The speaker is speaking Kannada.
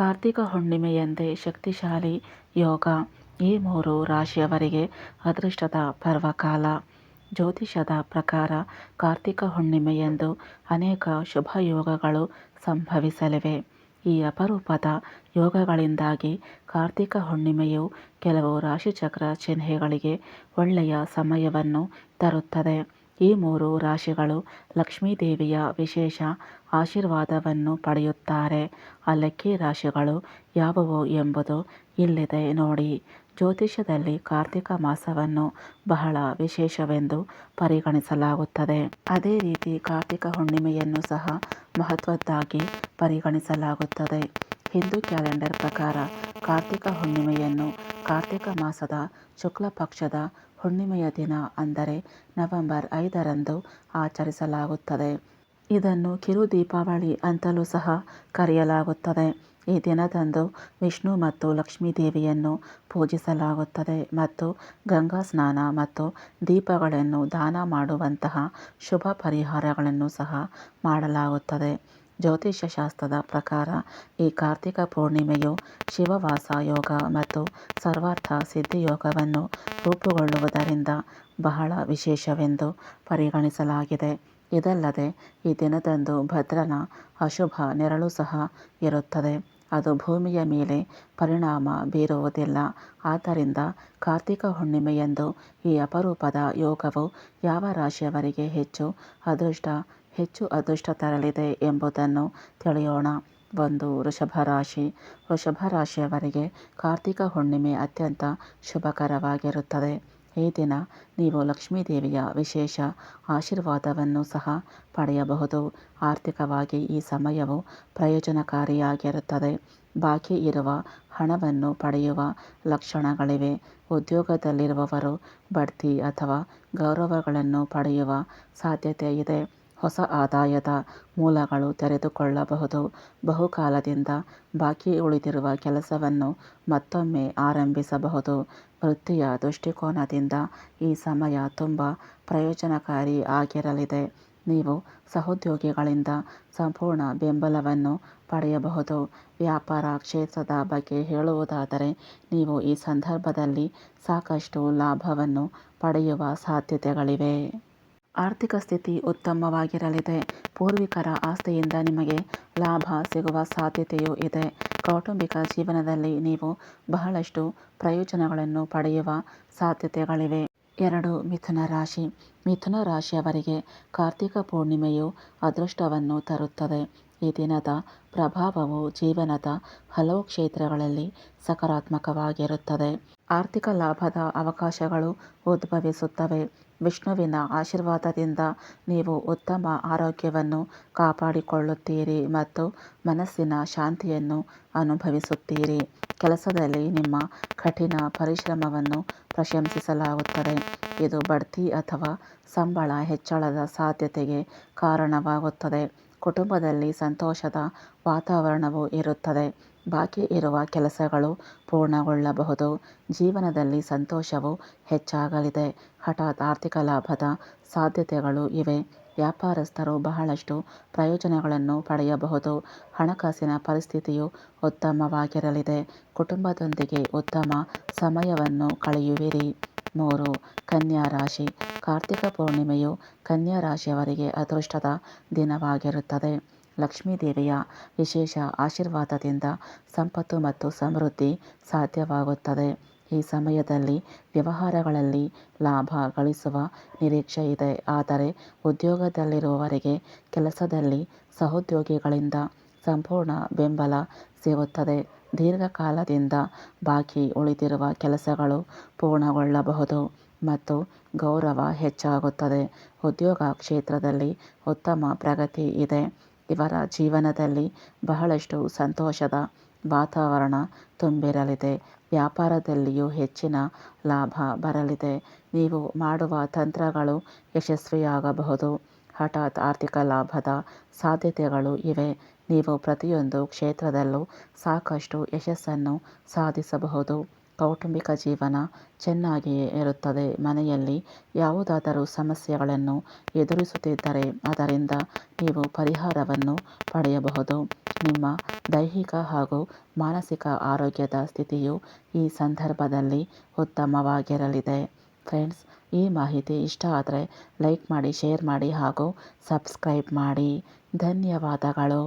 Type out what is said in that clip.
ಕಾರ್ತಿಕ ಹುಣ್ಣಿಮೆಯಂದೇ ಶಕ್ತಿಶಾಲಿ ಯೋಗ ಈ ಮೂರು ರಾಶಿಯವರಿಗೆ ಅದೃಷ್ಟದ ಪರ್ವಕಾಲ. ಜ್ಯೋತಿಷದ ಪ್ರಕಾರ ಕಾರ್ತಿಕ ಹುಣ್ಣಿಮೆಯಂದು ಅನೇಕ ಶುಭ ಯೋಗಗಳು ಸಂಭವಿಸಲಿವೆ. ಈ ಅಪರೂಪದ ಯೋಗಗಳಿಂದಾಗಿ ಕಾರ್ತಿಕ ಹುಣ್ಣಿಮೆಯು ಕೆಲವು ರಾಶಿಚಕ್ರ ಚಿಹ್ನೆಗಳಿಗೆ ಒಳ್ಳೆಯ ಸಮಯವನ್ನು ತರುತ್ತದೆ. ಈ ಮೂರು ರಾಶಿಗಳು ಲಕ್ಷ್ಮೀ ದೇವಿಯ ವಿಶೇಷ ಆಶೀರ್ವಾದವನ್ನು ಪಡೆಯುತ್ತಾರೆ. ಆ ಲಕ್ಕಿ ರಾಶಿಗಳು ಯಾವುವು ಎಂಬುದು ಇಲ್ಲಿದೆ ನೋಡಿ. ಜ್ಯೋತಿಷ್ಯದಲ್ಲಿ ಕಾರ್ತಿಕ ಮಾಸವನ್ನು ಬಹಳ ವಿಶೇಷವೆಂದು ಪರಿಗಣಿಸಲಾಗುತ್ತದೆ. ಅದೇ ರೀತಿ ಕಾರ್ತಿಕ ಹುಣ್ಣಿಮೆಯನ್ನು ಸಹ ಮಹತ್ವದ್ದಾಗಿ ಪರಿಗಣಿಸಲಾಗುತ್ತದೆ. ಹಿಂದೂ ಕ್ಯಾಲೆಂಡರ್ ಪ್ರಕಾರ ಕಾರ್ತಿಕ ಹುಣ್ಣಿಮೆಯನ್ನು ಕಾರ್ತಿಕ ಮಾಸದ ಶುಕ್ಲ ಪಕ್ಷದ ಹುಣ್ಣಿಮೆಯ ದಿನ ಅಂದರೆ ನವೆಂಬರ್ ಐದರಂದು ಆಚರಿಸಲಾಗುತ್ತದೆ. ಇದನ್ನು ಕಿರು ದೀಪಾವಳಿ ಅಂತಲೂ ಸಹ ಕರೆಯಲಾಗುತ್ತದೆ. ಈ ದಿನದಂದು ವಿಷ್ಣು ಮತ್ತು ಲಕ್ಷ್ಮೀದೇವಿಯನ್ನು ಪೂಜಿಸಲಾಗುತ್ತದೆ ಮತ್ತು ಗಂಗಾ ಸ್ನಾನ ಮತ್ತು ದೀಪಗಳನ್ನು ದಾನ ಮಾಡುವಂತಹ ಶುಭ ಪರಿಹಾರಗಳನ್ನು ಸಹ ಮಾಡಲಾಗುತ್ತದೆ. ಜ್ಯೋತಿಷ್ಯ ಶಾಸ್ತ್ರದ ಪ್ರಕಾರ ಈ ಕಾರ್ತಿಕ ಪೂರ್ಣಿಮೆಯು ಶಿವವಾಸ ಯೋಗ ಮತ್ತು ಸರ್ವಾರ್ಥ ಸಿದ್ಧಿಯೋಗವನ್ನು ರೂಪುಗೊಳ್ಳುವುದರಿಂದ ಬಹಳ ವಿಶೇಷವೆಂದು ಪರಿಗಣಿಸಲಾಗಿದೆ. ಇದಲ್ಲದೆ, ಈ ದಿನದಂದು ಭದ್ರನ ಅಶುಭ ನೆರಳು ಸಹ ಇರುತ್ತದೆ. ಅದು ಭೂಮಿಯ ಮೇಲೆ ಪರಿಣಾಮ ಬೀರುವುದಿಲ್ಲ. ಆದ್ದರಿಂದ ಕಾರ್ತಿಕ ಹುಣ್ಣಿಮೆಯಂದು ಈ ಅಪರೂಪದ ಯೋಗವು ಯಾವ ರಾಶಿಯವರಿಗೆ ಹೆಚ್ಚು ಅದೃಷ್ಟ ಹೆಚ್ಚು ಅದೃಷ್ಟ ತರಲಿದೆ ಎಂಬುದನ್ನು ತಿಳಿಯೋಣ. ಒಂದು, ವೃಷಭ ರಾಶಿ. ವೃಷಭ ರಾಶಿಯವರಿಗೆ ಕಾರ್ತಿಕ ಹುಣ್ಣಿಮೆ ಅತ್ಯಂತ ಶುಭಕರವಾಗಿರುತ್ತದೆ. ಈ ದಿನ ನೀವು ಲಕ್ಷ್ಮೀದೇವಿಯ ವಿಶೇಷ ಆಶೀರ್ವಾದವನ್ನು ಸಹ ಪಡೆಯಬಹುದು. ಆರ್ಥಿಕವಾಗಿ ಈ ಸಮಯವು ಪ್ರಯೋಜನಕಾರಿಯಾಗಿರುತ್ತದೆ. ಬಾಕಿ ಇರುವ ಹಣವನ್ನು ಪಡೆಯುವ ಲಕ್ಷಣಗಳಿವೆ. ಉದ್ಯೋಗದಲ್ಲಿರುವವರು ಬಡ್ತಿ ಅಥವಾ ಗೌರವಗಳನ್ನು ಪಡೆಯುವ ಸಾಧ್ಯತೆ ಇದೆ. ಹೊಸ ಆದಾಯದ ಮೂಲಗಳು ತೆರೆದುಕೊಳ್ಳಬಹುದು. ಬಹುಕಾಲದಿಂದ ಬಾಕಿ ಉಳಿದಿರುವ ಕೆಲಸವನ್ನು ಮತ್ತೊಮ್ಮೆ ಆರಂಭಿಸಬಹುದು. ವೃತ್ತಿಯ ದೃಷ್ಟಿಕೋನದಿಂದ ಈ ಸಮಯ ತುಂಬ ಪ್ರಯೋಜನಕಾರಿ ಆಗಿರಲಿದೆ. ನೀವು ಸಹೋದ್ಯೋಗಿಗಳಿಂದ ಸಂಪೂರ್ಣ ಬೆಂಬಲವನ್ನು ಪಡೆಯಬಹುದು. ವ್ಯಾಪಾರ ಕ್ಷೇತ್ರದ ಬಗ್ಗೆ ಹೇಳುವುದಾದರೆ, ನೀವು ಈ ಸಂದರ್ಭದಲ್ಲಿ ಸಾಕಷ್ಟು ಲಾಭವನ್ನು ಪಡೆಯುವ ಸಾಧ್ಯತೆಗಳಿವೆ. ಆರ್ಥಿಕ ಸ್ಥಿತಿ ಉತ್ತಮವಾಗಿರಲಿದೆ. ಪೂರ್ವಿಕರ ಆಸ್ತಿಯಿಂದ ನಿಮಗೆ ಲಾಭ ಸಿಗುವ ಸಾಧ್ಯತೆಯೂ ಇದೆ. ಕೌಟುಂಬಿಕ ಜೀವನದಲ್ಲಿ ನೀವು ಬಹಳಷ್ಟು ಪ್ರಯೋಜನಗಳನ್ನು ಪಡೆಯುವ ಸಾಧ್ಯತೆಗಳಿವೆ. ಎರಡು, ಮಿಥುನ ರಾಶಿ. ಮಿಥುನ ರಾಶಿಯವರಿಗೆ ಕಾರ್ತಿಕ ಪೂರ್ಣಿಮೆಯು ಅದೃಷ್ಟವನ್ನು ತರುತ್ತದೆ. ಈ ದಿನದ ಪ್ರಭಾವವು ಜೀವನದ ಹಲವು ಕ್ಷೇತ್ರಗಳಲ್ಲಿ ಸಕಾರಾತ್ಮಕವಾಗಿರುತ್ತದೆ. ಆರ್ಥಿಕ ಲಾಭದ ಅವಕಾಶಗಳು ಉದ್ಭವಿಸುತ್ತವೆ. ವಿಷ್ಣುವಿನ ಆಶೀರ್ವಾದದಿಂದ ನೀವು ಉತ್ತಮ ಆರೋಗ್ಯವನ್ನು ಕಾಪಾಡಿಕೊಳ್ಳುತ್ತೀರಿ ಮತ್ತು ಮನಸ್ಸಿನ ಶಾಂತಿಯನ್ನು ಅನುಭವಿಸುತ್ತೀರಿ. ಕೆಲಸದಲ್ಲಿ ನಿಮ್ಮ ಕಠಿಣ ಪರಿಶ್ರಮವನ್ನು ಪ್ರಶಂಸಿಸಲಾಗುತ್ತದೆ. ಇದು ಬಡ್ತಿ ಅಥವಾ ಸಂಬಳ ಹೆಚ್ಚಳದ ಸಾಧ್ಯತೆಗೆ ಕಾರಣವಾಗುತ್ತದೆ. ಕುಟುಂಬದಲ್ಲಿ ಸಂತೋಷದ ವಾತಾವರಣವು ಇರುತ್ತದೆ. ಬಾಕಿ ಇರುವ ಕೆಲಸಗಳು ಪೂರ್ಣಗೊಳ್ಳಬಹುದು. ಜೀವನದಲ್ಲಿ ಸಂತೋಷವು ಹೆಚ್ಚಾಗಲಿದೆ. ಹಠಾತ್ ಆರ್ಥಿಕ ಲಾಭದ ಸಾಧ್ಯತೆಗಳು ಇವೆ. ವ್ಯಾಪಾರಸ್ಥರು ಬಹಳಷ್ಟು ಪ್ರಯೋಜನಗಳನ್ನು ಪಡೆಯಬಹುದು. ಹಣಕಾಸಿನ ಪರಿಸ್ಥಿತಿಯು ಉತ್ತಮವಾಗಿರಲಿದೆ. ಕುಟುಂಬದೊಂದಿಗೆ ಉತ್ತಮ ಸಮಯವನ್ನು ಕಳೆಯುವಿರಿ. ಮೂರು, ಕನ್ಯಾ ರಾಶಿ. ಕಾರ್ತಿಕ ಪೂರ್ಣಿಮೆಯು ಕನ್ಯಾ ರಾಶಿಯವರಿಗೆ ಅದೃಷ್ಟದ ದಿನವಾಗಿರುತ್ತದೆ. ಲಕ್ಷ್ಮೀದೇವಿಯ ವಿಶೇಷ ಆಶೀರ್ವಾದದಿಂದ ಸಂಪತ್ತು ಮತ್ತು ಸಮೃದ್ಧಿ ಸಾಧ್ಯವಾಗುತ್ತದೆ. ಈ ಸಮಯದಲ್ಲಿ ವ್ಯವಹಾರಗಳಲ್ಲಿ ಲಾಭ ಗಳಿಸುವ ನಿರೀಕ್ಷೆ ಇದೆ. ಆದರೆ ಉದ್ಯೋಗದಲ್ಲಿರುವವರಿಗೆ ಕೆಲಸದಲ್ಲಿ ಸಹೋದ್ಯೋಗಿಗಳಿಂದ ಸಂಪೂರ್ಣ ಬೆಂಬಲ ಸಿಗುತ್ತದೆ. ದೀರ್ಘಕಾಲದಿಂದ ಬಾಕಿ ಉಳಿದಿರುವ ಕೆಲಸಗಳು ಪೂರ್ಣಗೊಳ್ಳಬಹುದು ಮತ್ತು ಗೌರವ ಹೆಚ್ಚಾಗುತ್ತದೆ. ಉದ್ಯೋಗ ಕ್ಷೇತ್ರದಲ್ಲಿ ಉತ್ತಮ ಪ್ರಗತಿ ಇದೆ. ಇವರ ಜೀವನದಲ್ಲಿ ಬಹಳಷ್ಟು ಸಂತೋಷದ ವಾತಾವರಣ ತುಂಬಿರಲಿದೆ. ವ್ಯಾಪಾರದಲ್ಲಿಯೂ ಹೆಚ್ಚಿನ ಲಾಭ ಬರಲಿದೆ. ನೀವು ಮಾಡುವ ತಂತ್ರಗಳು ಯಶಸ್ವಿಯಾಗಬಹುದು. ಹಠಾತ್ ಆರ್ಥಿಕ ಲಾಭದ ಸಾಧ್ಯತೆಗಳು ಇವೆ. ನೀವು ಪ್ರತಿಯೊಂದು ಕ್ಷೇತ್ರದಲ್ಲೂ ಸಾಕಷ್ಟು ಯಶಸ್ಸನ್ನು ಸಾಧಿಸಬಹುದು. ಕೌಟುಂಬಿಕ ಜೀವನ ಚೆನ್ನಾಗಿಯೇ ಇರುತ್ತದೆ. ಮನೆಯಲ್ಲಿ ಯಾವುದಾದರೂ ಸಮಸ್ಯೆಗಳನ್ನು ಎದುರಿಸುತ್ತಿದ್ದರೆ ಅದರಿಂದ ನೀವು ಪರಿಹಾರವನ್ನು ಪಡೆಯಬಹುದು. ನಿಮ್ಮ ದೈಹಿಕ ಹಾಗೂ ಮಾನಸಿಕ ಆರೋಗ್ಯದ ಸ್ಥಿತಿಯು ಈ ಸಂದರ್ಭದಲ್ಲಿ ಉತ್ತಮವಾಗಿರಲಿದೆ. ಫ್ರೆಂಡ್ಸ್, ಈ ಮಾಹಿತಿ ಇಷ್ಟ ಆದರೆ ಲೈಕ್ ಮಾಡಿ, ಶೇರ್ ಮಾಡಿ ಹಾಗೂ ಸಬ್ಸ್ಕ್ರೈಬ್ ಮಾಡಿ. ಧನ್ಯವಾದಗಳು.